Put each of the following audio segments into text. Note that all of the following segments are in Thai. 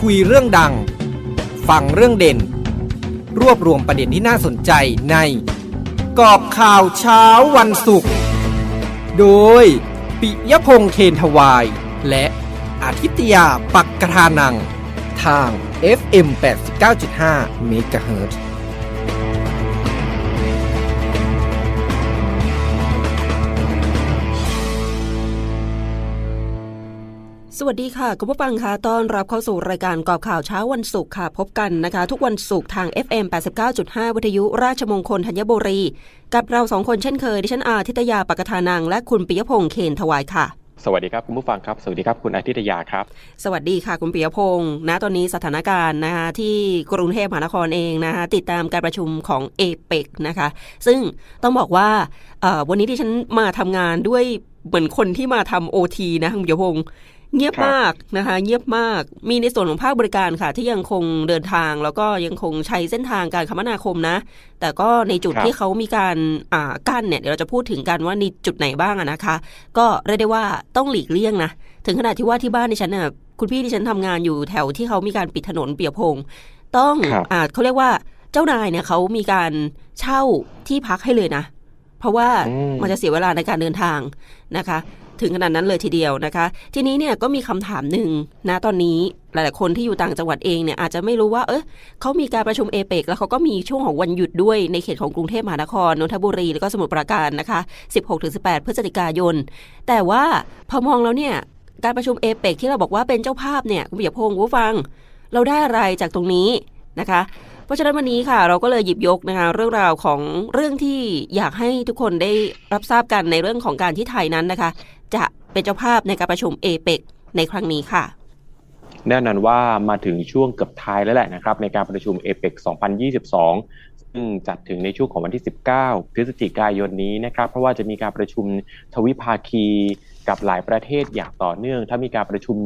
คุยเรื่องดัง ฟังเรื่องเด่น รวบรวมประเด็นที่น่าสนใจใน กอบข่าวเช้าวันศุกร์ โดย ปิยพงษ์เคนทวาย และอาทิตยาปักกระทานัง ทาง FM 89.5 MHz สวัสดีค่ะคุณผู้ฟังคะต้อนรับเข้าสู่รายการกอบข่าวเช้าวันศุกร์ค่ะ พบกันนะคะ ทุกวันศุกร์ทาง FM 89.5 วิทยุราชมงคลธัญบุรี กับเราสองคนเช่นเคย ดิฉันอาทิตยาปกทานัง และคุณปิยพงษ์เคนทวายค่ะสวัสดีครับคุณผู้ฟังครับ สวัสดีครับคุณอาทิตยาครับ สวัสดีค่ะคุณปิยพงษ์ณตอนนี้สถานการณ์นะคะที่กรุงเทพมหานครเองนะคะติดตามการประชุมของเอเปกนะคะ ซึ่งต้องบอกว่าเอ่อวันนี้ที่ฉันมาทำงานด้วยเหมือนคนที่มาทำโอทีนะคุณปิยพงษ์ เงียบครับมากนะคะ เงียบมาก มีในส่วนของภาคบริการค่ะ ที่ยังคงเดินทาง แล้วก็ยังคงใช้เส้นทางการคมนาคมนะ แต่ก็ในจุดครับที่เขามีการอ่ากั้นเนี่ยเดี๋ยวเราจะพูดถึงกันว่าในจุดไหนบ้างอะนะคะ ก็เรียกได้ว่าต้องหลีกเลี่ยงนะ ถึงขนาดที่ว่าที่บ้านดิฉันน่ะคุณพี่ดิฉันทำงานอยู่แถวที่เขามีการปิดถนนเปียพงษ์ต้องครับอ่าเขาเรียกว่าเจ้านายเนี่ยเขามีการเช่าที่พักให้เลยนะเพราะว่าอืมมันจะเสียเวลาในการเดินทางนะคะ ถึงขนาดนั้นเลยทีเดียวนะคะ ทีนี้เนี่ยก็มีคำถามหนึ่งนะตอนนี้หลายๆคนที่อยู่ต่างจังหวัดเองเนี่ยอาจจะไม่รู้ว่า เอะเขามีการประชุมเอเปกแล้วเขาก็มีช่วงของวันหยุดด้วยในเขตของกรุงเทพมหานครนนทบุรี แล้วก็สมุทรปราการนะคะ 16-18 พฤศจิกายน แต่ว่าพอมองแล้วเนี่ยการประชุมเอเปกที่เราบอกว่าเป็นเจ้าภาพเนี่ยคุณปิยพงศ์ผู้ฟัง เราได้อะไรจากตรงนี้นะคะ เพราะฉะนั้นวันนี้ค่ะเราก็เลยหยิบยกนะคะเรื่องราวของเรื่องที่อยากให้ทุกคนได้รับทราบกันในเรื่องของการที่ไทยนั้นนะคะ จะเป็นเจ้าภาพในการประชุมเอเปกในครั้งนี้ค่ะแน่นอนว่ามาถึงช่วงเกือบท้ายแล้วแหละนะครับในการประชุมเอเปก2022 ซึ่งจัดถึงในช่วงของวันที่ 19 พฤศจิกายนนี้นะครับเพราะว่าจะมีการประชุมทวิภาคีกับหลายประเทศอย่างต่อเนื่อง ถ้ามีการประชุม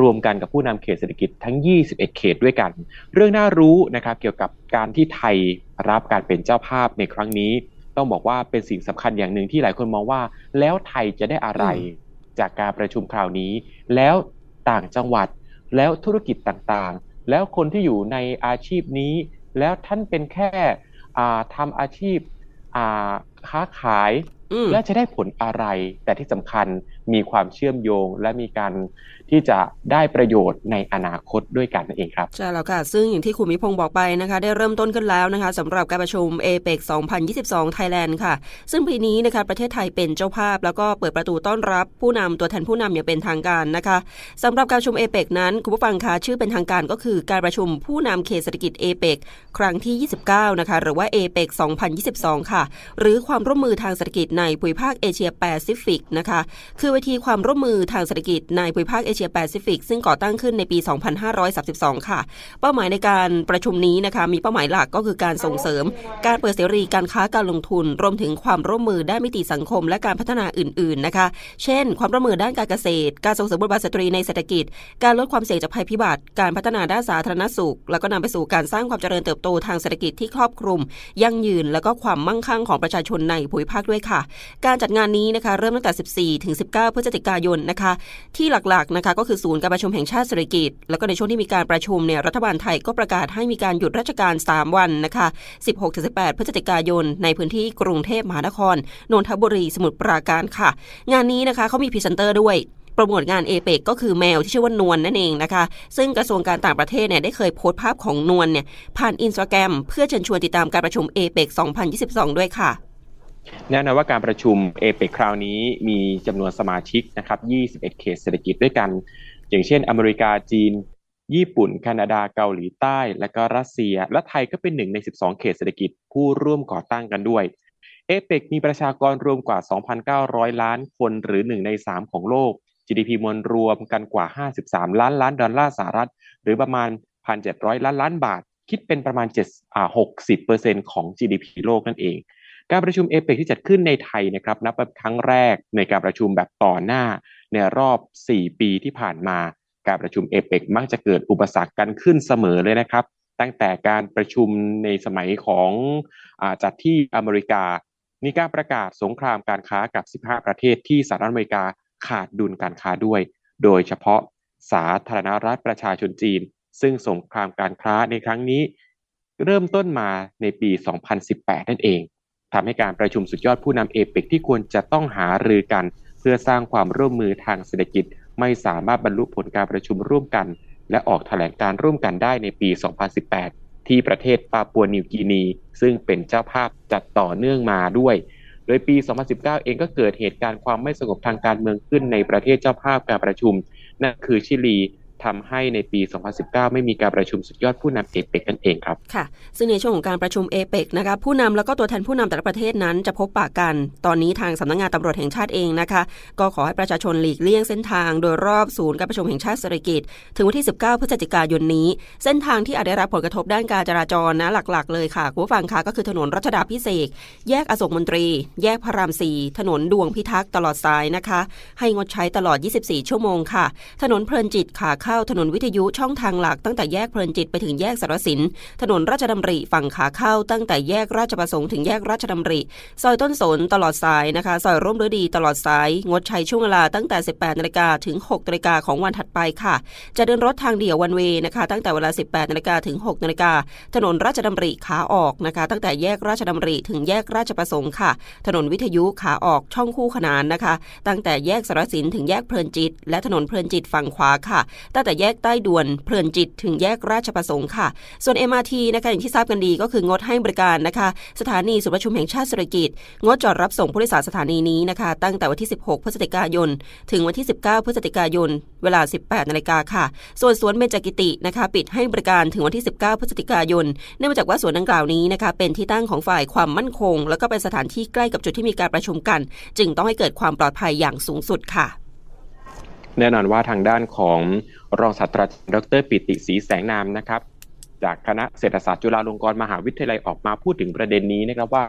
รวมกันกับผู้นำเขตเศรษฐกิจทั้ง 21 เขตด้วยกัน เรื่องน่ารู้นะครับเกี่ยวกับการที่ไทยรับการเป็นเจ้าภาพในครั้งนี้ ต้องบอกว่าเป็นสิ่งสำคัญอย่างหนึ่งที่หลายคนมองว่า แล้วไทยจะได้อะไรจากการประชุมคราวนี้ แล้วต่างจังหวัด แล้วธุรกิจต่างๆ แล้วคนที่อยู่ในอาชีพนี้ แล้วท่านเป็นแค่อ่าทำอาชีพอ่าค้าขายอืมและจะได้ผลอะไร แต่ที่สำคัญมีความเชื่อมโยง และมีการที่จะได้ประโยชน์ในอนาคตด้วยกันนั่นเองครับใช่แล้วค่ะ ซึ่งอย่างที่คุณมิพงศ์บอกไปนะคะ ได้เริ่มต้นขึ้นแล้วนะคะสำหรับการประชุมเอเปก2022 ไทยแลนด์ค่ะ ซึ่งปีนี้นะคะประเทศไทยเป็นเจ้าภาพ แล้วก็เปิดประตูต้อนรับผู้นำตัวแทนผู้นำอย่างเป็นทางการนะคะสำหรับการประชุมเอเปกนั้นคุณผู้ฟังคะชื่อเป็นทางการก็คือการประชุมผู้นำเขตเศรษฐกิจเอเปกครั้งที่ 29 นะคะ หรือว่าเอเปก2022 ค่ะ หรือความร่วมมือทางเศรษฐกิจในภูมิภาคเอเชียแปซิฟิกนะคะ คือเวทีความร่วมมือทางเศรษฐกิจในภูมิภาคเอเชียแปซิฟิกซึ่งก่อตั้งขึ้นในปี 2532 ค่ะ เป้าหมายในการประชุมนี้นะคะมีเป้าหมายหลักก็คือการส่งเสริม การเปิดเสรีการค้าการลงทุน รวมถึงความร่วมมือด้านมิติสังคม และการพัฒนาอื่น ๆนะคะ เช่น ความร่วมมือด้านการเกษตร การส่งเสริมบทบาทสตรีในเศรษฐกิจ การลดความเสี่ยงจากภัยพิบัติ การพัฒนาด้านสาธารณสุข แล้วก็นำไปสู่การสร้างความเจริญเติบโตทางเศรษฐกิจที่ครอบคลุม ยั่งยืน แล้วก็ความมั่งคั่งของประชาชนในภูมิภาคด้วยค่ะ การจัดงานนี้นะคะเริ่มตั้งแต่ 14ถึง19พฤศจิกายนนะคะ ที่หลักๆนะคะก็คือศูนย์การประชุมแห่งชาติเศรษฐกิจ แล้วก็ในช่วงที่มีการประชุมเนี่ยรัฐบาลไทยก็ประกาศให้มีการหยุดราชการ 3 วันนะคะ 16-18 พฤศจิกายน ในพื้นที่กรุงเทพมหานคร นนทบุรี สมุทรปราการค่ะ งานนี้นะคะเขามีพรีเซนเตอร์ด้วยโปรโมทงานเอเปกก็คือแมวที่ชื่อว่านวลนั่นเองนะคะ ซึ่งกระทรวงการต่างประเทศเนี่ยได้เคยโพสต์ภาพของนวลเนี่ยผ่านอินสตาแกรมเพื่อเชิญชวนติดตามการประชุมเอเปก2022 ด้วยค่ะ แน่นอนว่าการประชุมเอเปกคราวนี้มีจำนวนสมาชิกนะครับ 21 เขตเศรษฐกิจด้วยกัน อย่างเช่น อเมริกาจีน ญี่ปุ่น แคนาดาเกาหลีใต้ และก็รัสเซีย และไทยก็เป็นหนึ่งใน 12 เขตเศรษฐกิจผู้ร่วมก่อตั้งกันด้วย เอเปกมีประชากรรวมกว่า 2,900 ล้านคนหรือ1ใน 3 ของโลก GDP มวลรวมกันกว่า 53 ล้านล้านดอลลาร์สหรัฐ หรือประมาณ 1,700 ล้านล้านบาท คิดเป็นประมาณ7อ่า60%ของ GDP โลกนั่นเอง การประชุมเอเปกที่จัดขึ้นในไทยนะครับนับเป็นครั้งแรกในการประชุมแบบต่อหน้าในรอบ 4 ปีที่ผ่านมา การประชุมเอเปกมักจะเกิดอุปสรรคกันขึ้นเสมอเลยนะครับ ตั้งแต่การประชุมในสมัยของอจัดที่อเมริกา มีการประกาศสงครามการค้ากับ 15 ประเทศที่สหรัฐอเมริกาขาดดุลการค้าด้วย โดยเฉพาะสาธารณรัฐประชาชนจีน ซึ่งสงครามการค้าในครั้งนี้ เริ่มต้นมาในปี 2018 นั่นเอง ทำให้การประชุมสุดยอดผู้นำเอเปกที่ควรจะต้องหารือกัน เพื่อสร้างความร่วมมือทางเศรษฐกิจ ไม่สามารถบรรลุผลการประชุมร่วมกัน และออกแถลงการร่วมกันได้ในปี 2018 ที่ประเทศปาปัวนิวกินี ซึ่งเป็นเจ้าภาพจัดต่อเนื่องมาด้วย โดยปี 2019 เองก็เกิดเหตุการณ์ความไม่สงบทางการเมืองขึ้นในประเทศเจ้าภาพการประชุม นั่นคือชิลี ทำให้ในปี 2019 ไม่มีการประชุมสุดยอดผู้นำเอเปกนั่นเองครับ ค่ะ ซึ่งในช่วงของการประชุมเอเปกนะคะผู้นำแล้วก็ตัวแทนผู้นำแต่ละประเทศนั้นจะพบปะกัน ตอนนี้ทางสำนักงานตำรวจแห่งชาติเองนะคะ ก็ขอให้ประชาชนหลีกเลี่ยงเส้นทางโดยรอบศูนย์การประชุมแห่งชาติเศรษฐกิจ ถึงวันที่ 19 พฤศจิกายนนี้ เส้นทางที่อาจได้รับผลกระทบด้านการจราจรนะหลัก ๆ เลยค่ะคุณผู้ฟังคะก็คือถนนรัชดาพิเศษ แยกอโศกมนตรี แยกพระรามสี่ถนนดวงพิทักษ์ตลอดสายนะคะ ให้งดใช้ตลอด 24 ชั่วโมงค่ะ ถนนเพลินจิตขาเข้าถนนวิทยุช่องทางหลักตั้งแต่แยกเพลินจิตไปถึงแยกสารสิน ถนนราชดำริฝั่งขาเข้าตั้งแต่แยกราชประสงค์ถึงแยกราชดำริ ซอยต้นสนตลอดสายนะคะซอยร่มฤดีตลอดสาย งดใช้ช่วงเวลาตั้งแต่ 18นาฬิกาถึง6นาฬิกาของวันถัดไปค่ะ จะเดินรถทางเดี่ยววันเวนะคะตั้งแต่เวลา 18นาฬิกาถึง6นาฬิกาถนนราชดำริขาออกนะคะตั้งแต่แยกราชดำริถึงแยกราชประสงค์ค่ะ ถนนวิทยุขาออกช่องคู่ขนานนะคะ ตั้งแต่แยกสารสินถึงแยกเพลินจิต และถนนเพลินจิตฝั่งขวาค่ะตั้งแต่แยกใต้ด่วนเพลินจิตถึงแยกราชประสงค์ค่ะ ส่วน MRT นะคะอย่างที่ทราบกันดีก็คืองดให้บริการนะคะ สถานีศูนย์ประชุมแห่งชาติเศรษฐกิจ งดจอดรับส่งผู้โดยสารสถานีนี้นะคะ ตั้งแต่วันที่ 16 พฤศจิกายน ถึงวันที่ 19 พฤศจิกายน เวลา 18 นาฬิกาค่ะ ส่วนสวนเบญจกิตินะคะ ปิดให้บริการถึงวันที่ 19 พฤศจิกายน เนื่องมาจากว่าสวนดังกล่าวนี้นะคะ เป็นที่ตั้งของฝ่ายความมั่นคง แล้วก็เป็นสถานที่ใกล้กับจุดที่มีการประชุมกัน จึงต้องให้เกิดความปลอดภัยอย่างสูงสุดค่ะ แน่นอนว่าทางด้านของรองศาสตราจารย์ดรปิติศรีแสงนามนะครับ จากคณะเศรษฐศาสตร์จุฬาลงกรณ์มหาวิทยาลัยออกมาพูดถึงประเด็นนี้นะครับว่า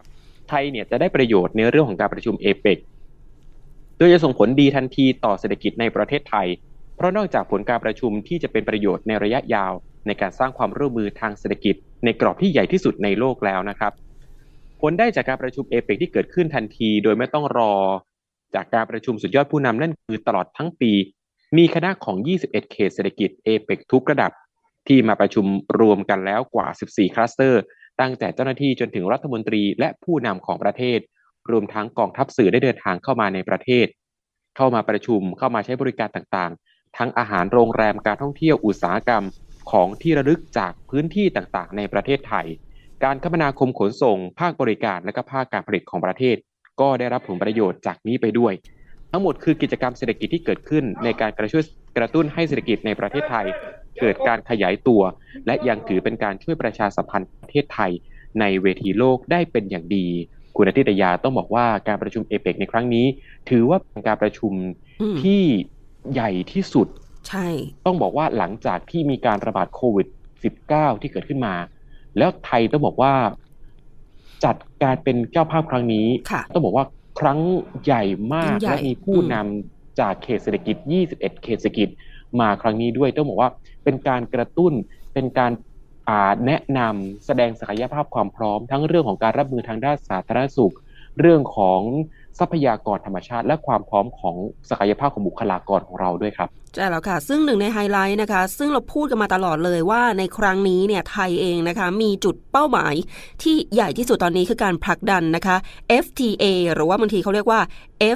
ไทยเนี่ยจะได้ประโยชน์ในเรื่องของการประชุมเอเปกโดยจะส่งผลดีทันทีต่อเศรษฐกิจในประเทศไทย เพราะนอกจากผลการประชุมที่จะเป็นประโยชน์ในระยะยาว ในการสร้างความร่วมมือทางเศรษฐกิจ ในกรอบที่ใหญ่ที่สุดในโลกแล้วนะครับ ผลได้จากการประชุมเอเปกที่เกิดขึ้นทันที โดยไม่ต้องรอ จากการประชุมสุดยอดผู้นำนั่นคือตลอดทั้งปี มีคณะของ 21 เขตเศรษฐกิจเอเปกทุกระดับ ที่มาประชุมรวมกันแล้วกว่า 14 คลัสเตอร์ ตั้งแต่เจ้าหน้าที่จนถึงรัฐมนตรีและผู้นำของประเทศ รวมทั้งกองทัพสื่อได้เดินทางเข้ามาในประเทศ เข้ามาประชุมเข้ามาใช้บริการต่างๆ ทั้งอาหารโรงแรมการท่องเที่ยวอุตสาหกรรมของที่ระลึกจากพื้นที่ต่างๆ ในประเทศไทย การคมนาคมขนส่ง ภาคบริการและก็ภาคการผลิตของประเทศ ก็ได้รับผลประโยชน์จากนี้ไปด้วย ทั้งหมดคือกิจกรรมเศรษฐกิจที่เกิดขึ้น ในการกระช่วยกระตุ้นให้เศรษฐกิจในประเทศไทย เกิดการขยายตัว และยังถือเป็นการช่วยประชาสัมพันธ์ประเทศไทย ในเวทีโลกได้เป็นอย่างดี คุณอาทิตยาต้องบอกว่าการประชุมเอเปกในครั้งนี้ ถือว่าเป็นการประชุมอืมที่ใหญ่ที่สุดใช่ ต้องบอกว่าหลังจากที่มีการระบาดโควิด -19 ที่เกิดขึ้นมา แล้วไทยต้องบอกว่า จัดการเป็นเจ้าภาพครั้งนี้ค่ะต้องบอกว่าครั้งใหญ่มากยิ่งใหญ่และมีผู้นำจากเขตเศรษฐกิจ 21 เขตเศรษฐกิจมาครั้งนี้ด้วย ต้องบอกว่าเป็นการกระตุ้นเป็นการอ่าแนะนำแสดงศักยภาพความพร้อม ทั้งเรื่องของการรับมือทางด้านสาธารณสุข เรื่องของทรัพยากรธรรมชาติ และความพร้อมของศักยภาพของบุคลากรของเราด้วยครับ ใช่แล้วค่ะ ซึ่งหนึ่งในไฮไลท์นะคะ ซึ่งเราพูดกันมาตลอดเลยว่าในครั้งนี้เนี่ยไทยเองนะคะ มีจุดเป้าหมายที่ใหญ่ที่สุดตอนนี้คือการผลักดันนะคะ FTA หรือว่าบางทีเขาเรียกว่า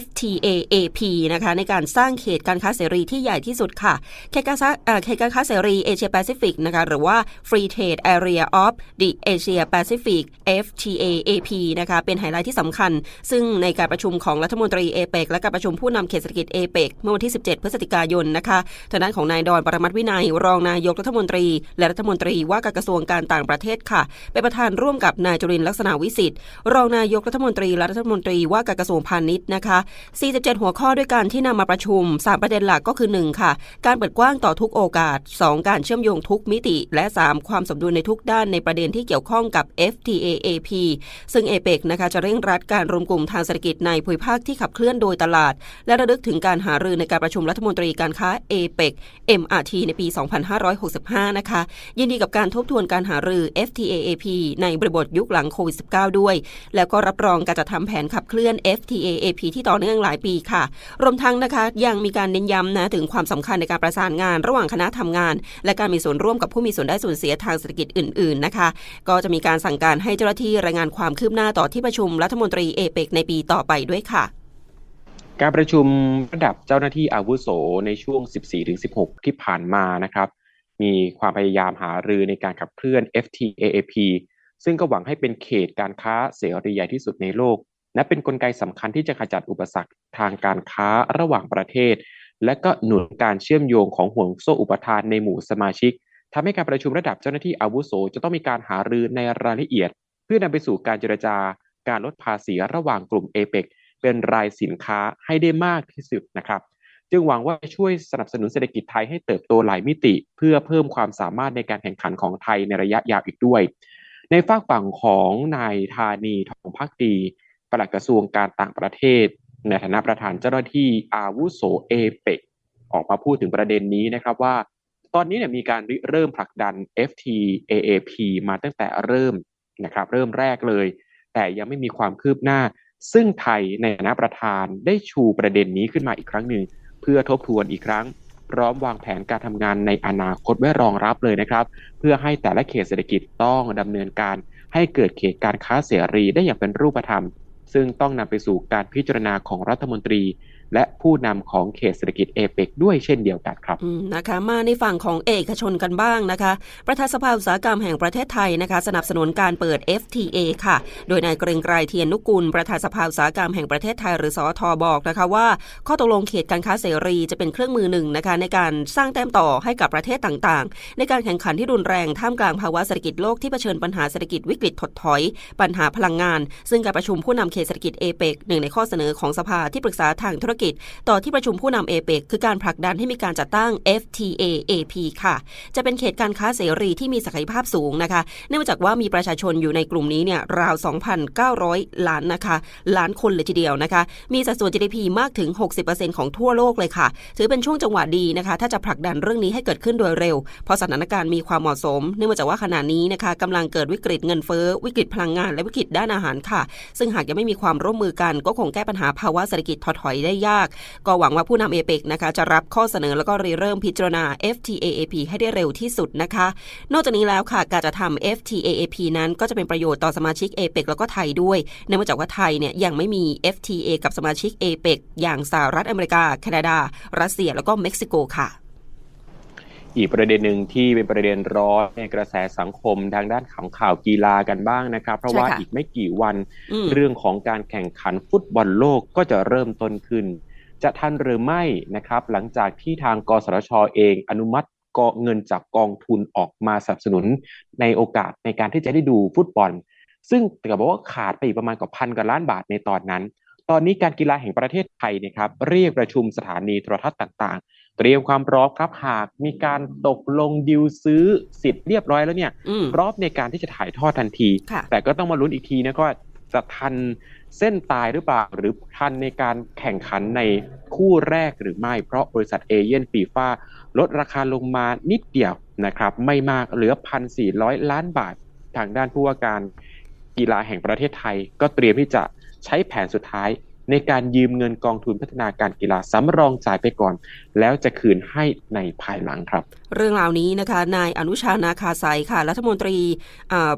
FTAAP นะคะในการสร้างเขตการค้าเสรีที่ใหญ่ที่สุดค่ะเขตการค้าเขตการค้าเสรีเอเชียแปซิฟิกนะคะหรือว่า Free Trade Area of the Asia Pacific FTAAP นะคะเป็นไฮไลท์ที่สำคัญ ซึ่งในการประชุมของรัฐมนตรีเอเปกและการประชุมผู้นำเขตเศรษฐกิจเอเปกเมื่อวันที่ 17 พฤศจิกายนนะคะทางด้านของนายดอนปรมัตวินัย รองนายกรัฐมนตรี และรัฐมนตรีว่าการกระทรวงการต่างประเทศค่ะเป็นประธานร่วมกับนายจุรินทร์ลักษณะวิสิทธิ์ รองนายกรัฐมนตรีและรัฐมนตรีว่าการกระทรวงพาณิชย์นะคะ 47 หัวข้อด้วยกันที่นำมาประชุม 3 ประเด็นหลักก็คือ 1 ค่ะ การเปิดกว้างต่อทุกโอกาส 2 การเชื่อมโยงทุกมิติ และ 3 ความสมดุลในทุกด้านในประเด็นที่เกี่ยวข้องกับ FTAAP ซึ่งเอเปกนะคะจะเร่งรัดการรวมกลุ่มทางเศรษฐกิจในภูมิภาคที่ขับเคลื่อนโดยตลาด และระลึกถึงการหารือในการประชุมรัฐมนตรีการค้าเอเปก MRT ในปี 2565 นะคะ ยินดีกับการทบทวนการหารือ FTAAP ในบริบทยุคหลังโควิด -19 ด้วย แล้วก็รับรองการจัดทำแผนขับเคลื่อน FTAAP ที่ต่อเนื่องหลายปีค่ะ รวมทั้งนะคะยังมีการเน้นย้ำนะถึงความสำคัญในการประสานงานระหว่างคณะทำงาน และการมีส่วนร่วมกับผู้มีส่วนได้ส่วนเสียทางเศรษฐกิจอื่น ๆ นะคะ ก็จะมีการสั่งการให้เจ้าหน้าที่รายงานความคืบหน้าต่อที่ประชุมรัฐมนตรีเอเปกในปีต่อไปด้วยค่ะ การประชุมระดับเจ้าหน้าที่อาวุโสในช่วง 14-16 ที่ผ่านมานะครับ มีความพยายามหารือในการขับเคลื่อน FTAAP ซึ่งก็หวังให้เป็นเขตการค้าเสรีใหญ่ที่สุดในโลก และเป็นนกลไกสำคัญที่จะขจัดอุปสรรคทางการค้าระหว่างประเทศ และก็หนุนการเชื่อมโยงของห่วงโซ่อุปทานในหมู่สมาชิกทำให้การประชุมระดับเจ้าหน้าที่อาวุโสจะต้องมีการหารือในรายละเอียด เพื่อนำไปสู่การเจรจาการลดภาษีระหว่างกลุ่มเอเปก เป็นรายสินค้าให้ได้มากที่สุดนะครับ จึงหวังว่าช่วยสนับสนุนเศรษฐกิจไทยให้เติบโตหลายมิติ เพื่อเพิ่มความสามารถในการแข่งขันของไทยในระยะยาวอีกด้วย ในฝากฝั่งของนายธานีทองพักดีปลัดกระทรวงการต่างประเทศ ในฐานะประธานเจ้าหน้าที่อาวุโสเอเปกออกมาพูดถึงประเด็นนี้นะครับว่า ตอนนี้เนี่ยมีการเริ่มผลักดัน FTAAP มาตั้งแต่เริ่มนะครับเริ่มแรกเลย แต่ยังไม่มีความคืบหน้า ซึ่งไทยในฐานะประธานได้ชูประเด็นนี้ขึ้นมาอีกครั้งหนึ่ง เพื่อทบทวนอีกครั้ง พร้อมวางแผนการทำงานในอนาคตไว้รองรับเลยนะครับ เพื่อให้แต่ละเขตเศรษฐกิจต้องดำเนินการ ให้เกิดเขตการค้าเสรีได้อย่างเป็นรูปธรรม ซึ่งต้องนำไปสู่การพิจารณาของรัฐมนตรี และผู้นำของเขตเศรษฐกิจเอเปกด้วยเช่นเดียวกันครับนะคะมาในฝั่งของเอกชนกันบ้างนะคะ ประธานสภาอุตสาหกรรมแห่งประเทศไทยนะคะ สนับสนุนการเปิด FTA ค่ะ โดยนายเกรงไกรเทียนนุกุล ประธานสภาอุตสาหกรรมแห่งประเทศไทยหรือสอทบอกนะคะว่า ข้อตกลงเขตการค้าเสรีจะเป็นเครื่องมือหนึ่งนะคะในการสร้างแต้มต่อให้กับประเทศต่างๆ ในการแข่งขันที่รุนแรงท่ามกลางภาวะเศรษฐกิจโลกที่เผชิญปัญหาเศรษฐกิจวิกฤตถดถอย ปัญหาพลังงาน ซึ่งการประชุมผู้นำเขตเศรษฐกิจเอเปกหนึ่งในข้อเสนอของสภาที่ปรึกษาทางธุรกิจ ต่อที่ประชุมผู้นำเอเปกคือการผลักดันให้มีการจัดตั้ง FTAAP ค่ะ จะเป็นเขตการค้าเสรีที่มีศักยภาพสูงนะคะ เนื่องจากว่ามีประชาชนอยู่ในกลุ่มนี้เนี่ยราว 2,900 ล้านนะคะ ล้านคนเลยทีเดียวนะคะ มีสัดส่วน GDP มากถึง 60%ของทั่วโลกเลยค่ะ ถือเป็นช่วงจังหวะดีนะคะ ถ้าจะผลักดันเรื่องนี้ให้เกิดขึ้นโดยเร็ว เพราะสถานการณ์มีความเหมาะสม เนื่องจากว่าขณะนี้นะคะกำลังเกิดวิกฤตเงินเฟ้อ วิกฤตพลังงานและวิกฤตด้านอาหารค่ะ ซึ่งหากยังไม่มีความร่วมมือกันก็คงแก้ปัญหาภาวะเศรษฐกิจถดถอยได้ยาก ก็หวังว่าผู้นำเอเปกนะคะจะรับข้อเสนอแล้วก็ริเริ่มพิจารณา FTAAP ให้ได้เร็วที่สุดนะคะ นอกจากนี้แล้วค่ะการจะทำ FTAAP นั้นก็จะเป็นประโยชน์ต่อสมาชิกเอเปกแล้วก็ไทยด้วยเนื่องจากว่าไทยเนี่ยยังไม่มี FTA กับสมาชิกเอเปกอย่างสหรัฐอเมริกา แคนาดา รัสเซียแล้วก็เม็กซิโกค่ะ อีกประเด็นหนึ่งที่เป็นประเด็นร้อนในกระแสสังคมทางด้านของข่าวกีฬากันบ้างนะครับ เพราะว่าใช่ค่ะอีกไม่กี่วันอืมเรื่องของการแข่งขันฟุตบอลโลกก็จะเริ่มต้นขึ้น จะทันหรือไม่นะครับ หลังจากที่ทางกสทชเองอนุมัติกองเงินจากกองทุนออกมาสนับสนุนในโอกาสในการที่จะได้ดูฟุตบอล ซึ่งแต่บอกว่าขาดไปอีกประมาณกว่าพันกว่าล้านบาทในตอนนั้น ตอนนี้การกีฬาแห่งประเทศไทยเนะครับเรียกประชุมสถานีโทรทัศน์ต่างๆ เตรียมความพร้อมครับหากมีการตกลงดิวซื้อสิทธิ์เรียบร้อยแล้วเนี่ยอืมพร้อมในการที่จะถ่ายทอดทันทีค่ะแต่ก็ต้องมาลุ้นอีกทีนะว่าจะทันเส้นตายหรือเปล่า หรือทันในการแข่งขันในคู่แรกหรือไม่ เพราะบริษัทเอเย่นฟีฟ่าลดราคาลงมานิดเดียวนะครับ ไม่มากเหลือ 1,400 ล้านบาท ทางด้านผู้ว่าการกีฬาแห่งประเทศไทย ก็เตรียมที่จะใช้แผนสุดท้าย ในการยืมเงินกองทุนพัฒนาการกีฬาสำรองจ่ายไปก่อน แล้วจะคืนให้ในภายหลังครับเรื่องราวนี้นะคะนายอนุชานาคาไซค่ะรัฐมนตรี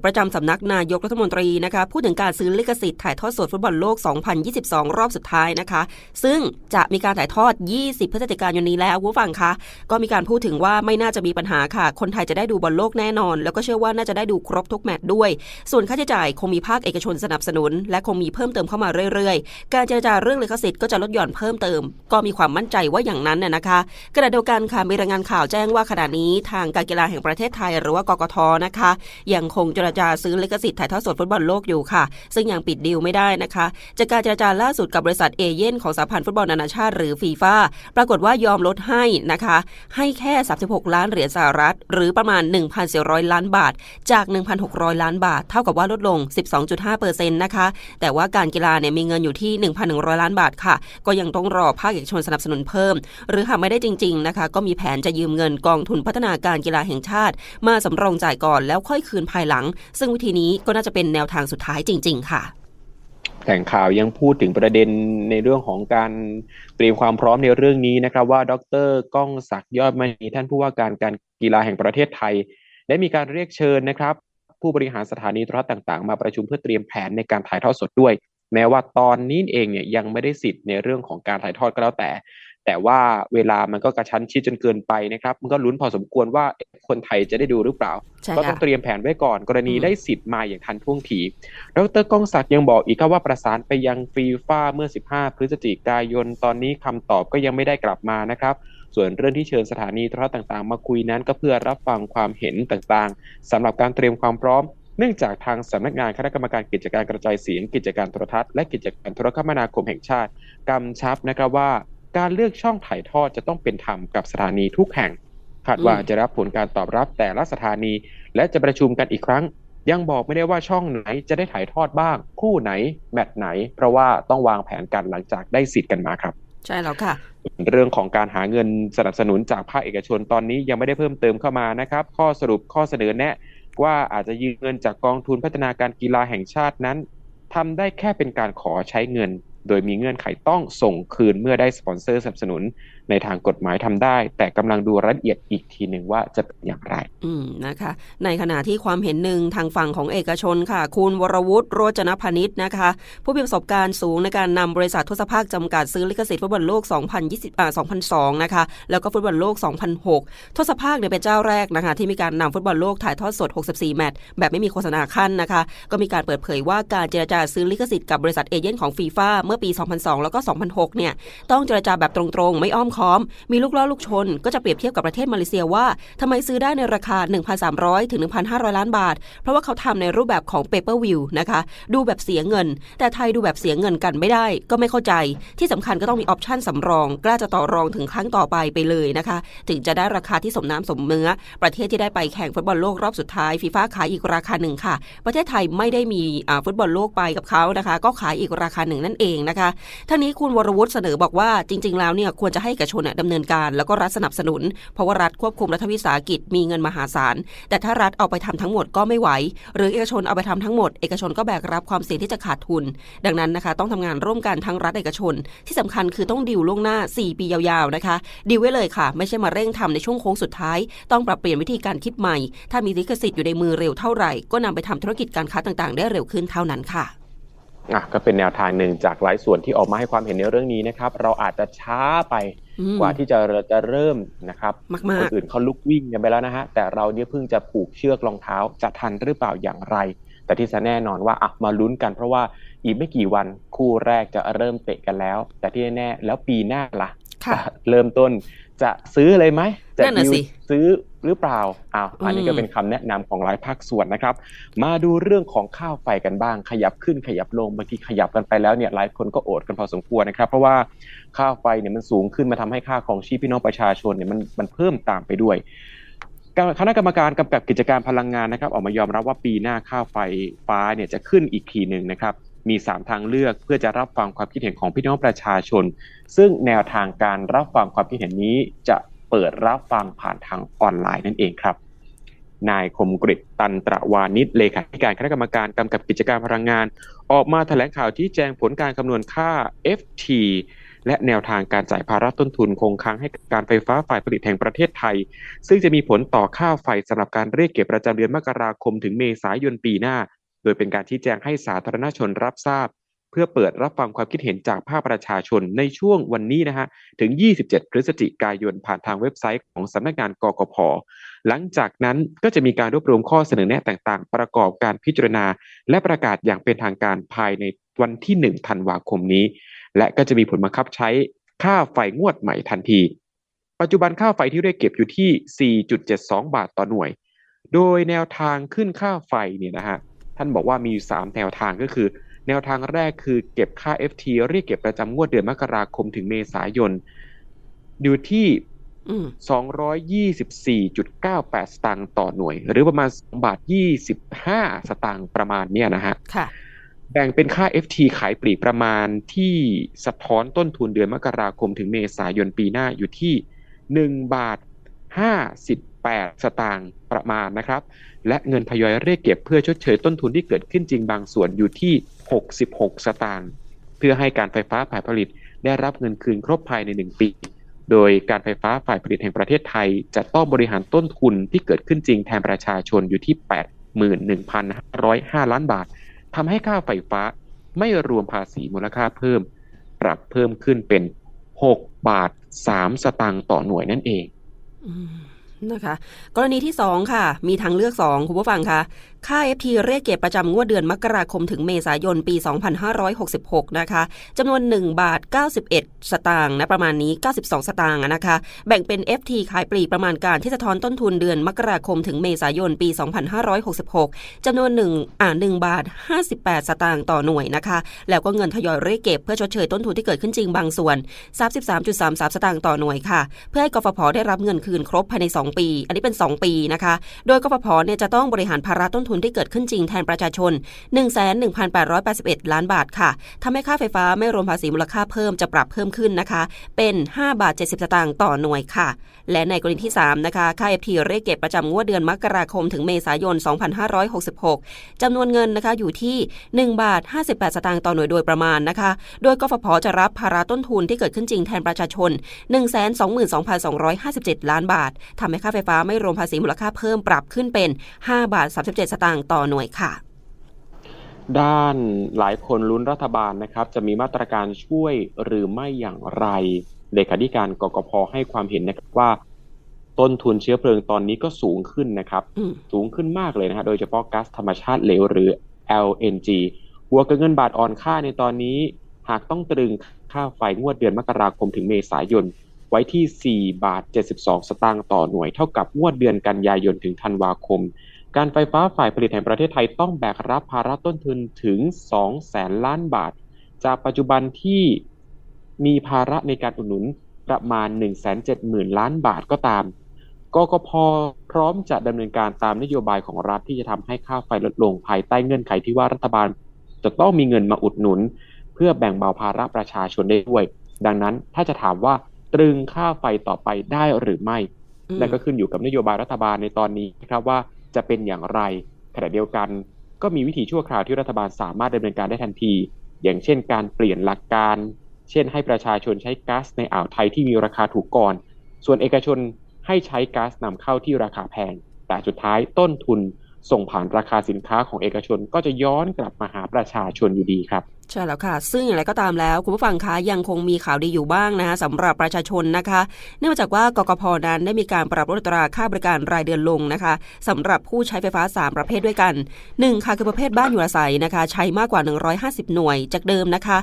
ประจำสำนักนายกรัฐมนตรีนะคะพูดถึงการซื้อลิขสิทธิ์ถ่ายทอดสดฟุตบอลโลก 2022 รอบสุดท้ายนะคะ ซึ่งจะมีการถ่ายทอด 20 พฤศจิกายนนี้แล้วคุณฟังคะก็มีการพูดถึงว่าไม่น่าจะมีปัญหาค่ะ คนไทยจะได้ดูบอลโลกแน่นอน แล้วก็เชื่อว่าน่าจะได้ดูครบทุกแมตช์ด้วย ส่วนค่าใช้จ่ายคงมีภาคเอกชนสนับสนุน และคงมีเพิ่มเติมเข้ามาเรื่อยๆ การเจรจาเรื่องลิขสิทธิ์ก็จะลดหย่อนเพิ่มเติม ก็มีความมั่นใจว่าอย่างนั้นน่ะนะคะขณะเดียวกันค่ะมีรายงานข่าวแจ้งว่าคณะณะนี้ทางการกีฬาแห่งประเทศไทยหรือว่ากกทนะคะ ยังคงเจรจาซื้อลิขสิทธิ์ถ่ายทอดสดฟุตบอลโลกอยู่ค่ะ ซึ่งยังปิดดีลไม่ได้นะคะจากการเจรจาล่าสุดกับบริษัทเอเย่นของสหพันธ์ฟุตบอลนานาชาติหรือฟีฟ่าปรากฏว่ายอมลดให้นะคะ ให้แค่ 36 ล้านเหรียญสหรัฐ หรือประมาณ 1,400 ล้านบาท จาก 1,600 ล้านบาท เท่ากับว่าลดลง 12.5%นะคะ แต่ว่าการกีฬาเนี่ยมีเงินอยู่ที่ 1,100 ล้านบาทค่ะ ก็ยังต้องรอภาคเอกชนสนับสนุนเพิ่ม หรือหากไม่ได้จริง ๆนะคะ ก็มีแผนจะยืมเงินกองทุนพัฒนาการกีฬาแห่งชาติ มาสำรองจ่ายก่อนแล้วค่อยคืนภายหลัง ซึ่งวิธีนี้ก็น่าจะเป็นแนวทางสุดท้ายจริง ๆ ค่ะแหล่งข่าวยังพูดถึงประเด็นในเรื่องของการเตรียมความพร้อมในเรื่องนี้นะครับ ว่าดรก้องศักดิ์ยอดมณีท่านผู้ว่าการการกีฬาแห่งประเทศไทย ได้มีการเรียกเชิญนะครับ ผู้บริหารสถานีโทรทัศน์ต่างๆ มาประชุมเพื่อเตรียมแผนในการถ่ายทอดสดด้วย แม้ว่าตอนนี้เองเนี่ยยังไม่ได้สิทธิ์ในเรื่องของการถ่ายทอดก็แล้วแต่ แต่ว่าเวลามันก็กระชั้นชิดจนเกินไปนะครับ มันก็ลุ้นพอสมควรว่าเอ๊ะคนไทยจะได้ดูหรือเปล่าใช่ก็ต้อค่ะงเตรียมแผนไว้ก่อน กรณีอืมได้สิทธิ์มาอย่างทันท่วงทีดรก้องศักดิ์ยังบอกอีกครับว่าประสานไปยังฟีฟ่าเมื่อ 15 พฤศจิกายน ตอนนี้คำตอบก็ยังไม่ได้กลับมานะครับ ส่วนเรื่องที่เชิญสถานีโทรทัศน์ต่างๆ มาคุยนั้นก็เพื่อรับฟังความเห็นต่างๆสำหรับการเตรียมความพร้อมเนื่องจากทางสำนักงานคณะกรรมการกิจการกระจายเสียง กิจการโทรทัศน์และกิจการโทรคมนาคมแห่งชาติกำชับนะครับว่า การเลือกช่องถ่ายทอดจะต้องเป็นธรรมกับสถานีทุกแห่งคาดว่าอืมจะรับผลการตอบรับแต่ละสถานี และจะประชุมกันอีกครั้ง ยังบอกไม่ได้ว่าช่องไหนจะได้ถ่ายทอดบ้าง คู่ไหน แมตช์ไหน เพราะว่าต้องวางแผนกันหลังจากได้สิทธิ์กันมาครับ ใช่แล้วค่ะ เรื่องของการหาเงินสนับสนุนจากภาคเอกชนตอนนี้ยังไม่ได้เพิ่มเติมเข้ามานะครับ ข้อสรุปข้อเสนอแนะว่าอาจจะยืมเงินจากกองทุนพัฒนาการกีฬาแห่งชาตินั้นทำได้แค่เป็นการขอใช้เงิน โดยมีเงื่อนไขต้องส่งคืนเมื่อได้สปอนเซอร์สนับสนุน ในทางกฎหมายทำได้ แต่กำลังดูรายละเอียดอีกทีหนึ่งว่าจะเป็นอย่างไร อืมนะคะ ในขณะที่ความเห็นหนึ่งทางฝั่งของเอกชนค่ะ คุณวรวุฒิโรจนพนิษฐ์นะคะ ผู้มีประสบการณ์สูงในการนำบริษัททศภาคจำกัดซื้อลิขสิทธิ์ฟุตบอลโลก 2020อ่า2002 นะคะ แล้วก็ฟุตบอลโลก 2006 ทศภาคเนี่ยเป็นเจ้าแรกนะคะ ที่มีการนำฟุตบอลโลกถ่ายทอดสด 64 แมตช์แบบไม่มีโฆษณาขั้นนะคะ ก็มีการเปิดเผยว่าการเจรจาซื้อลิขสิทธิ์กับบริษัทเอเย่นของฟีฟ่าเมื่อปี 2002 แล้วก็ 2006 เนี่ยต้องเจรจาแบบตรงๆ ไม่อ้อมคอม มีลูกล่อลูกชน ก็จะเปรียบเทียบกับประเทศมาเลเซียว่าทำไมซื้อได้ในราคา 1,300 ถึง 1,500 ล้านบาท เพราะว่าเขาทำในรูปแบบของ paper view นะคะ ดูแบบเสียเงิน แต่ไทยดูแบบเสียเงินกันไม่ได้ ก็ไม่เข้าใจ ที่สำคัญก็ต้องมีออปชันสำรอง กล้าจะต่อรองถึงครั้งต่อไปไปเลยนะคะ ถึงจะได้ราคาที่สมน้ำสมเนื้อ ประเทศที่ได้ไปแข่งฟุตบอลโลกรอบสุดท้ายฟีฟ่าขายอีกราคาหนึ่งค่ะ ประเทศไทยไม่ได้มีฟุตบอลโลกไปกับเขานะคะ ก็ขายอีกราคาหนึ่งนั่นเองนะคะท่านี้คุณวรวุฒิเสนอบอกว่าจริง ๆ แล้วเนี่ยควรจะให้เอกชนน่ะดำเนินการแล้วก็รัฐสนับสนุน เพราะว่ารัฐควบคุมรัฐวิสาหกิจมีเงินมหาศาล แต่ถ้ารัฐเอาไปทำทั้งหมดก็ไม่ไหว หรือเอกชนเอาไปทำทั้งหมด เอกชนก็แบกรับความเสี่ยงที่จะขาดทุน ดังนั้นนะคะ ต้องทำงานร่วมกันทั้งรัฐเอกชน ที่สำคัญคือต้องดิวล่วงหน้า 4 ปียาวๆนะคะดิวไว้เลยค่ะ ไม่ใช่มาเร่งทำในช่วงโค้งสุดท้าย ต้องปรับเปลี่ยนวิธีการคิดใหม่ ถ้ามีลิขสิทธิ์อยู่ในมือเร็วเท่าไหร่ก็นำไปทำธุรกิจการค้าต่างๆ ได้เร็วขึ้นเท่านั้นค่ะอะก็เป็นแนวทางหนึ่งจากหลายส่วนที่ออกมาให้ความเห็นในเรื่องนี้นะครับ เราอาจจะช้าไป กว่าที่จะจะเริ่มนะครับมากคนๆอื่นเขาลุกวิ่งกันไปแล้วนะฮะแต่เราเนี่ยเพิ่งจะผูกเชือกรองเท้าจะทันหรือเปล่าอย่างไร แต่ที่แน่นอนว่าอะมาลุ้นกันเพราะว่าอีกไม่กี่วันคู่แรกจะเริ่มเตะกันแล้ว แต่ที่แน่ๆแล้วปีหน้าล่ะค่ะจะเริ่มต้นจะซื้อเลยไหมจะนั่นน่ะดิวสิซื้อ หรือเปล่าอ้าวอันนี้อืมก็เป็นคำแนะนำของหลายภาคส่วนนะครับ มาดูเรื่องของค่าไฟกันบ้าง ขยับขึ้นขยับลงบางทีขยับกันไปแล้วเนี่ยหลายคนก็โอดกันพอสมควรนะครับ เพราะว่าค่าไฟเนี่ยมันสูงขึ้นมาทำให้ค่าของชีพพี่น้องประชาชนเนี่ยมันมันเพิ่มตามไปด้วยคณะกรรมการกำกับกิจการพลังงานนะครับออกมายอมรับว่าปีหน้าค่าไฟฟ้าเนี่ยจะขึ้นอีกทีหนึ่งนะครับมี 3 ทางเลือกเพื่อจะรับฟังความคิดเห็นของพี่น้องประชาชน ซึ่งแนวทางการรับฟังความคิดเห็นนี้จะ เปิดรับฟังผ่านทางออนไลน์นั่นเองครับ นายคมกริตตันตระวานิชเลขาธิการคณะกรรมการกำกับกิจการพลังงาน ออกมาแถลงข่าวที่แจงผลการคำนวณค่า FT และแนวทางการจ่ายภาระต้นทุนคงค้างให้การไฟฟ้าฝ่ายผลิตแห่งประเทศไทย ซึ่งจะมีผลต่อค่าไฟสำหรับการเรียกเก็บประจำเดือนมกราคมถึงเมษายนปีหน้า โดยเป็นการชี้แจงให้สาธารณชนรับทราบ เพื่อเปิดรับฟังความคิดเห็นจากภาคประชาชนในช่วงวันนี้นะฮะถึง 27 พฤศจิกายนผ่านทางเว็บไซต์ของสำนักงานกกพหลังจากนั้นก็จะมีการรวบรวมข้อเสนอแนะต่างๆ ประกอบการพิจารณา และประกาศอย่างเป็นทางการภายในวันที่ 1 ธันวาคมนี้ และก็จะมีผลบังคับใช้ค่าไฟงวดใหม่ทันที ปัจจุบันค่าไฟที่เรียกเก็บอยู่ที่ 4.72 บาทต่อหน่วย โดยแนวทางขึ้นค่าไฟเนี่ยนะฮะท่านบอกว่ามีอยู่ 3 แนวทางก็คือ แนวทางแรกคือเก็บค่า FT เรียกเก็บประจำงวดเดือนมกราคมถึงเมษายน อยู่ที่อืม224.98 สตางค์ต่อหน่วย หรือประมาณ2บาท 25 สตางค์ประมาณเนี่ยนะฮะค่ะแบ่งเป็นค่า FT ขายปลีกประมาณที่สะท้อนต้นทุนเดือนมกราคมถึงเมษายนปีหน้าอยู่ที่ 1 บาท 58 สตางค์ประมาณนะครับ และเงินทยอยเรียกเก็บเพื่อชดเชยต้นทุนที่เกิดขึ้นจริงบางส่วนอยู่ที่ 66 สตางค์เพื่อให้การไฟฟ้าฝ่ายผลิตได้รับเงินคืนครบภายใน 1 ปี โดยการไฟฟ้าฝ่ายผลิตแห่งประเทศไทย จะต้องบริหารต้นทุนที่เกิดขึ้นจริงแทนประชาชนอยู่ที่ 81,505 ล้านบาททำให้ค่าไฟฟ้าไม่รวมภาษีมูลค่าเพิ่ม ปรับเพิ่มขึ้นเป็น 6 บาท 3 สตางค์ต่อหน่วยนั่นเอง นะคะ กรณีที่ 2 ค่ะ มีทางเลือก 2 คุณผู้ฟังคะค่า FT เรียกเก็บประจำงวดเดือนมกราคมถึงเมษายนปี 2566 นะคะจำนวน 1 บาท 91 สตางค์นะประมาณนี้ 92 สตางค์นะคะ แบ่งเป็น FT ขายปลีกประมาณการที่สะท้อนต้นทุนเดือนมกราคมถึงเมษายนปี 2566จำนวน 1 อ่า 1 บาท 58 สตางค์ต่อหน่วยนะคะ แล้วก็เงินทยอยเรียกเก็บเพื่อชดเชยต้นทุนที่เกิดขึ้นจริงบางส่วน 33.33 สตางค์ต่อหน่วยค่ะ เพื่อให้กฟผได้รับเงินคืนครบภายใน 2 ปี อันนี้เป็น 2 ปีนะคะ โดยกฟผเนี่ยจะต้องบริหารภาระต้นทุนที่เกิดขึ้นจริงแทนประชาชน 11,881 ล้านบาทค่ะทำให้ค่าไฟฟ้าไม่รวมภาษีมูลค่าเพิ่มจะปรับเพิ่มขึ้นนะคะ เป็น 5 บาท 70 สตางค์ต่อหน่วยค่ะ และในกรณีที่ 3 นะคะ ค่า FT เรียกเก็บประจำงวดเดือนมกราคมถึงเมษายน 2566 จำนวนเงินนะคะอยู่ที่ 1 บาท 58 สตางค์ต่อหน่วยโดยประมาณนะคะ โดยกฟผจะรับภาระต้นทุนที่เกิดขึ้นจริงแทนประชาชน 122,257 ล้านบาททำให้ค่าไฟฟ้าไม่รวมภาษีมูลค่าเพิ่มปรับขึ้นเป็น 5 บาท 37 สตางค์ต่อหน่วยค่ะ ด้านหลายคนลุ้นรัฐบาลนะครับ จะมีมาตรการช่วยหรือไม่อย่างไรเลขาธิการกกพให้ความเห็นนะครับว่าต้นทุนเชื้อเพลิงตอนนี้ก็สูงขึ้นนะครับอืมสูงขึ้นมากเลยนะฮะโดยเฉพาะก๊าซธรรมชาติเหลวหรือ LNG หัวกับเงินบาทอ่อนค่าในตอนนี้ หากต้องตรึงค่าไฟงวดเดือนมกราคมถึงเมษายน ไว้ที่ 4 บาท 72 สตางค์ต่อหน่วย เท่ากับงวดเดือนกันยายนถึงธันวาคม การไฟฟ้าฝ่ายผลิตแห่งประเทศไทยต้องแบกรับภาระต้นทุนถึง 2 แสนล้านบาท จากปัจจุบันที่มีภาระในการอุดหนุนประมาณ 170,000 ล้านบาทก็ตามกกพพร้อมจะดำเนินการตามนโยบายของรัฐที่จะทำให้ค่าไฟลดลงภายใต้เงื่อนไขที่ว่ารัฐบาล จะต้องมีเงินมาอุดหนุน เพื่อแบ่งเบาภาระประชาชนได้ด้วย ดังนั้นถ้าจะถามว่าตรึงค่าไฟต่อไปได้หรือไม่นั่นก็ขึ้นอยู่กับนโยบายรัฐบาลในตอนนี้นะครับว่า จะเป็นอย่างไร ขณะเดียวกัน ก็มีวิธีชั่วคราวที่รัฐบาลสามารถดำเนินการได้ทันที อย่างเช่น การเปลี่ยนหลักการ เช่น ให้ประชาชนใช้ก๊าซในอ่าวไทยที่มีราคาถูกก่อน ส่วนเอกชนให้ใช้ก๊าซนำเข้าที่ราคาแพง แต่สุดท้ายต้นทุนส่งผ่านราคาสินค้าของเอกชนก็จะย้อนกลับมาหาประชาชนอยู่ดีครับ ใช่แล้วค่ะ ซึ่งอย่างไรก็ตามแล้ว คุณผู้ฟังคะยังคงมีข่าวดีอยู่บ้างนะคะสำหรับประชาชนนะคะ เนื่องจากว่ากกพนั้นได้มีการปรับลดอัตราค่าบริการรายเดือนลงนะคะสำหรับผู้ใช้ไฟฟ้า 3 ประเภทด้วยกัน 1 ค่ะคือประเภทบ้านอยู่อาศัยนะคะ ใช้มากกว่า 150 หน่วยจากเดิมนะคะ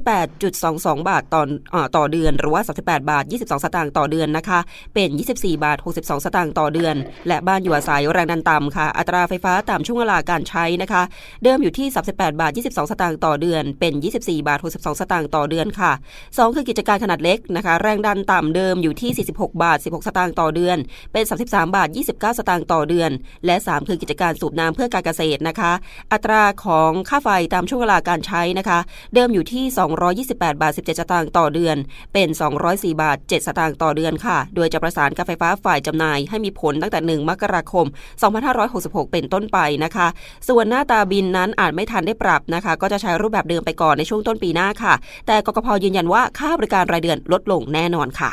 38.22 บาทต่อเอ่อต่อเดือน หรือว่า 38 บาท 22 สตางค์ต่อเดือนนะคะ เป็น 24 บาท 62 สตางค์ต่อเดือน และบ้านอยู่อาศัยแรงดันต่ำค่ะ อัตราไฟฟ้าตามช่วงเวลาการใช้นะคะ เดิมอยู่ที่ 38 บาท 22 สตางค์ต่อเดือนเป็น 24 บาท 62 สตางค์ต่อเดือนค่ะ 2 คือกิจการขนาดเล็กนะคะ แรงดันต่ำเดิมอยู่ที่ 46 บาท 16 สตางค์ต่อเดือน เป็น 33 บาท 29 สตางค์ต่อเดือน และ 3 คือกิจการสูบน้ำเพื่อการเกษตรนะคะ อัตราของค่าไฟตามช่วงเวลาการใช้นะคะ เดิมอยู่ที่ 228 บาท 17 สตางค์ต่อเดือน เป็น 204 บาท 7 สตางค์ต่อเดือนค่ะ โดยจะประสานการไฟฟ้าฝ่ายจำหน่ายให้มีผลตั้งแต่ 1 มกราคม 2566 เป็นต้นไปนะคะ ส่วนหน้าตาบินนั้นอาจไม่ทันได้ปรับนะคะ ก็จะใช้รูปแบบเดิมไปก่อนในช่วงต้นปีหน้าค่ะ แต่กกพยืนยันว่าค่าบริการรายเดือนลดลงแน่นอนค่ะ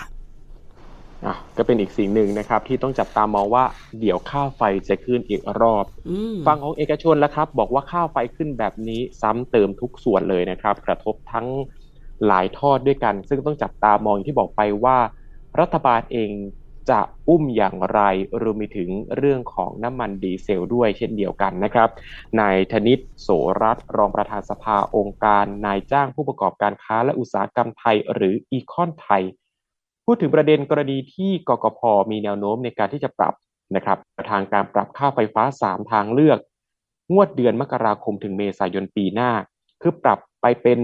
อะก็เป็นอีกสิ่งหนึ่งนะครับ ที่ต้องจับตามองว่าเดี๋ยวค่าไฟจะขึ้นอีกรอบอืมฟังของเอกชนแล้วครับ บอกว่าค่าไฟขึ้นแบบนี้ซ้ำเติมทุกส่วนเลยนะครับ กระทบทั้งหลายทอดด้วยกัน ซึ่งต้องจับตามองอย่างที่บอกไปว่า รัฐบาลเอง จะอุ้มอย่างไรรวมไปถึงเรื่องของน้ำมันดีเซลด้วยเช่นเดียวกันนะครับนายธนิตโสรัตรองประธานสภาองค์การนายจ้างผู้ประกอบการค้าและอุตสาหกรรมไทย หรืออีคอนไทย พูดพูดถึงประเด็นกรณีที่กกพมีแนวโน้มในการที่จะปรับนะครับทางการปรับค่าไฟฟ้า 3 ทางเลือก งวดเดือนมกราคมถึงเมษายนปีหน้า คือปรับไปเป็น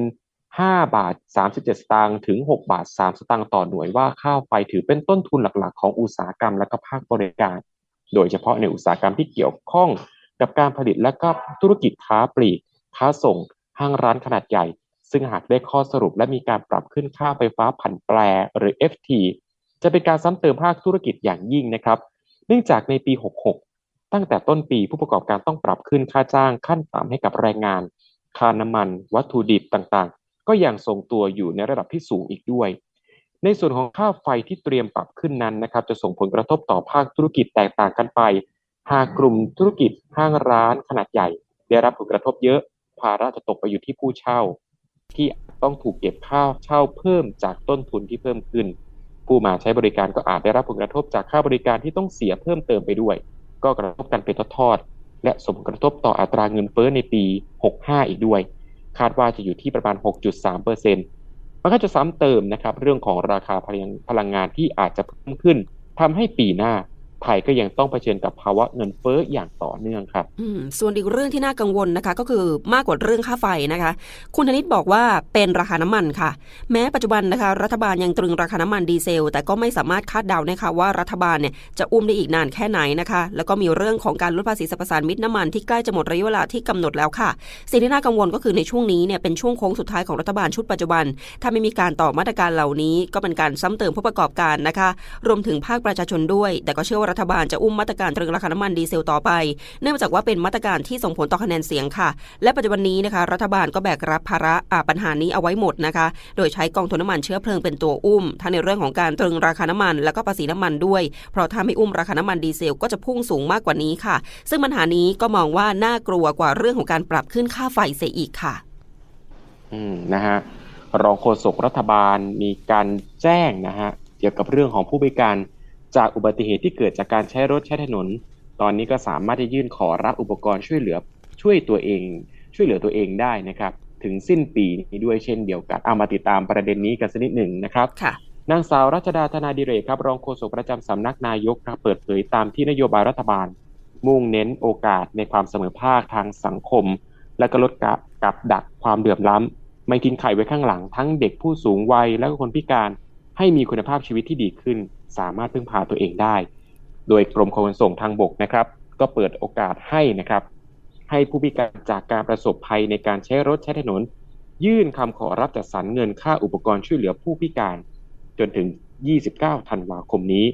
5 บาท 37 สตางค์ถึง 6 บาท 3 สตางค์ต่อหน่วยว่าค่าไฟถือเป็นต้นทุนหลักๆ ของอุตสาหกรรมและก็ภาคบริการ โดยเฉพาะในอุตสาหกรรมที่เกี่ยวข้องกับการผลิตและก็ธุรกิจค้าปลีก ค้าส่ง ห้างร้านขนาดใหญ่ ซึ่งหากได้ข้อสรุปและมีการปรับขึ้นค่าไฟฟ้าผันแปรหรือ FT จะเป็นการซ้ำเติมภาคธุรกิจอย่างยิ่งนะครับ เนื่องจากในปี 66 ตั้งแต่ต้นปีผู้ประกอบการต้องปรับขึ้นค่าจ้างขั้นต่ำให้กับแรงงาน ค่าน้ำมัน วัตถุดิบต่าง ก็ยังทรงตัวอยู่ในระดับที่สูงอีกด้วย ในส่วนของค่าไฟที่เตรียมปรับขึ้นนั้นนะครับ จะส่งผลกระทบต่อภาคธุรกิจแตกต่างกันไป หากกลุ่มธุรกิจห้างร้านขนาดใหญ่ ได้รับผลกระทบเยอะ ภาระจะตกไปอยู่ที่ผู้เช่า ที่ต้องถูกเก็บค่าเช่าเพิ่มจากต้นทุนที่เพิ่มขึ้น ผู้มาใช้บริการก็อาจได้รับผลกระทบจากค่าบริการที่ต้องเสียเพิ่มเติมไปด้วย ก็กระทบกันเป็นทอดๆและสมกระทบต่ออัตราเงินเฟ้อในปี 65 อีกด้วย คาดว่าจะอยู่ที่ประมาณ 6.3เปอร์เซ็นต์มันก็จะซ้ำเติมนะครับเรื่องของราคาพลังพลังงานที่อาจจะเพิ่มขึ้นทำให้ปีหน้า ไทยก็ยังต้องเผชิญกับภาวะเงินเฟ้ออย่างต่อเนื่องครับส่วนอีกเรื่องที่น่ากังวลนะคะ ก็คือมากกว่าเรื่องค่าไฟนะคะ คุณธนิตบอกว่าเป็นราคาน้ำมันค่ะ แม้ปัจจุบันนะคะ รัฐบาลยังตรึงราคาน้ำมันดีเซล แต่ก็ไม่สามารถคาดเดานะคะว่ารัฐบาลเนี่ยจะอุ้มได้อีกนานแค่ไหนนะคะ แล้วก็มีเรื่องของการลดภาษีสรรพสานมิตน้ำมันที่ใกล้จะหมดระยะเวลาที่กำหนดแล้วค่ะ สิ่งที่น่ากังวลก็คือในช่วงนี้เนี่ยเป็นช่วงโค้งสุดท้ายของรัฐบาลชุดปัจจุบัน ถ้าไม่มีการต่อมาตรการเหล่านี้ ก็เป็นการซ้ำเติมผู้ประกอบการนะคะ รวมถึงภาคประชาชนด้วย แต่ก็เชื่อว่ารัฐบาลจะอุ้มมาตรการตรึงราคาน้ำมันดีเซลต่อไป เนื่องจากว่าเป็นมาตรการที่ส่งผลต่อคะแนนเสียงค่ะ และปัจจุบันนี้นะคะรัฐบาลก็แบกรับภาระาปัญหานี้เอาไว้หมดนะคะ โดยใช้กองทุนน้ำมันเชื้อเพลิงเป็นตัวอุ้มทั้งในเรื่องของการตรึงราคาน้ำมัน แล้วก็ภาษีน้ำมันด้วย เพราะถ้าไม่อุ้มราคาน้ำมันดีเซลก็จะพุ่งสูงมากกว่านี้ค่ะ ซึ่งปัญหานี้ก็มองว่าน่ากลัวกว่าเรื่องของการปรับขึ้นค่าไฟเสียอีกค่ะ อืมนะฮะรองโฆษกรัฐบาลมีการแจ้งนะฮะเกี่ยวกับเรื่องของผู้พิการ จากอุบัติเหตุที่เกิดจากการใช้รถใช้ถนน ตอนนี้ก็สามารถจะยื่นขอรับอุปกรณ์ช่วยเหลือช่วยตัวเอง ช่วยเหลือตัวเองได้นะครับ ถึงสิ้นปีนี้ด้วยเช่นเดียวกันเอามาติดตามประเด็นนี้กันสักนิดหนึ่งนะครับค่ะนางสาวรัชดาธนาดิเรกครับรองโฆษกประจำสำนักนายกครับเปิดเผยตามที่นโยบายรัฐบาล มุ่งเน้นโอกาสในความเสมอภาคทางสังคม และก็ลดกับกับดักความเดือดร้ำไม่ทิ้งใครไว้ข้างหลังทั้งเด็กผู้สูงวัยและก็คนพิการให้มีคุณภาพชีวิตที่ดีขึ้น สามารถพึ่งพาตัวเองได้ โดยกรมขนส่งทางบกนะครับ ก็เปิดโอกาสให้นะครับ ให้ผู้พิการจากการประสบภัยในการใช้รถใช้ถนน ยื่นคำขอรับจัดสรรเงินค่าอุปกรณ์ช่วยเหลือผู้พิการ จนถึง 29 ธันวาคมนี้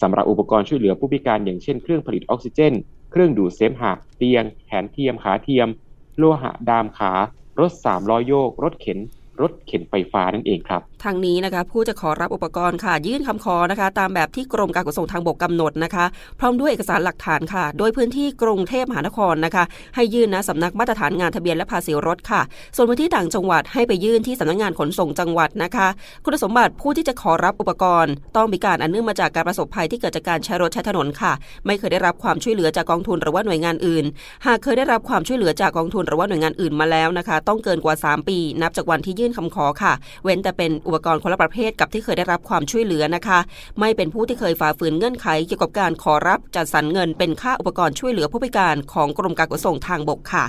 สำหรับอุปกรณ์ช่วยเหลือผู้พิการอย่างเช่นเครื่องผลิตออกซิเจน เครื่องดูดเสมหะเตียง แขนเทียมขาเทียม โลหะดามขา รถสามล้อโยก รถเข็น รถเข็นไฟฟ้านั่นเองครับ ทางนี้นะคะ ผู้จะขอรับอุปกรณ์ค่ะ ยื่นคำขอนะคะ ตามแบบที่กรมการขนส่งทางบกกำหนดนะคะ พร้อมด้วยเอกสารหลักฐานค่ะ โดยพื้นที่กรุงเทพมหานครนะคะ ให้ยื่นนะสำนักมาตรฐานงานทะเบียนและภาษีรถค่ะ ส่วนพื้นที่ต่างจังหวัดให้ไปยื่นที่สำนักงานขนส่งจังหวัดนะคะ คุณสมบัติผู้ที่จะขอรับอุปกรณ์ ต้องมีการอันเนื่องมาจากการประสบภัยที่เกิดจากการใช้รถใช้ถนนค่ะ ไม่เคยได้รับความช่วยเหลือจากกองทุนหรือว่าหน่วยงานอื่น หากเคยได้รับความช่วยเหลือจากกองทุนหรือว่าหน่วยงานอื่นมาแล้วนะคะ ต้องเกินกว่า 3 ปี นับจากวันที่ยื่นคำขอค่ะ เว้นแต่เป็นอุปกรณ์คนละประเภทกับที่เคยได้รับความช่วยเหลือนะคะ ไม่เป็นผู้ที่เคยฝ่าฝืนเงื่อนไขเกี่ยวกับการขอรับจัดสรรเงินเป็นค่าอุปกรณ์ช่วยเหลือผู้พิการของกรมการขนส่งทางบกค่ะ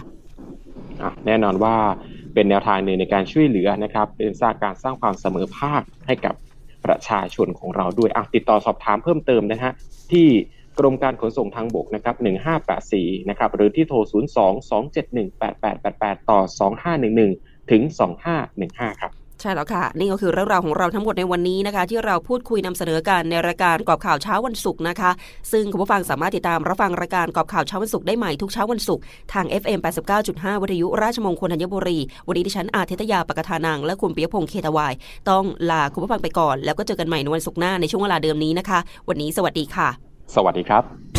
แน่นอนว่าเป็นแนวทางหนึ่งในการช่วยเหลือนะครับ เป็นสร้างการสร้างความเสมอภาคให้กับประชาชนของเราด้วยติดต่อสอบถามเพิ่มเติมนะฮะที่กรมการขนส่งทางบกนะครับ 1584 นะครับ หรือที่โทร 02-271-8888 ต่อ 2511 ถึง 2515 ครับ ใช่แล้วค่ะ นี่ก็คือเรื่องราวของเราทั้งหมดในวันนี้นะคะ ที่เราพูดคุยนำเสนอกันในรายการกรอบข่าวเช้าวันศุกร์นะคะ ซึ่งคุณผู้ฟังสามารถติดตามรับฟังรายการกรอบข่าวเช้าวันศุกร์ได้ใหม่ทุกเช้าวันศุกร์ทาง FM 89.5 วิทยุราชมงคลธัญบุรี วันนี้ดิฉันอาทิตยาปกทานังและคุณปิยพงษ์เคตวาย ต้องลาคุณผู้ฟังไปก่อน แล้วก็เจอกันใหม่ในวันศุกร์หน้าในช่วงเวลาเดิมนี้นะคะ วันนี้สวัสดีค่ะ สวัสดีครับ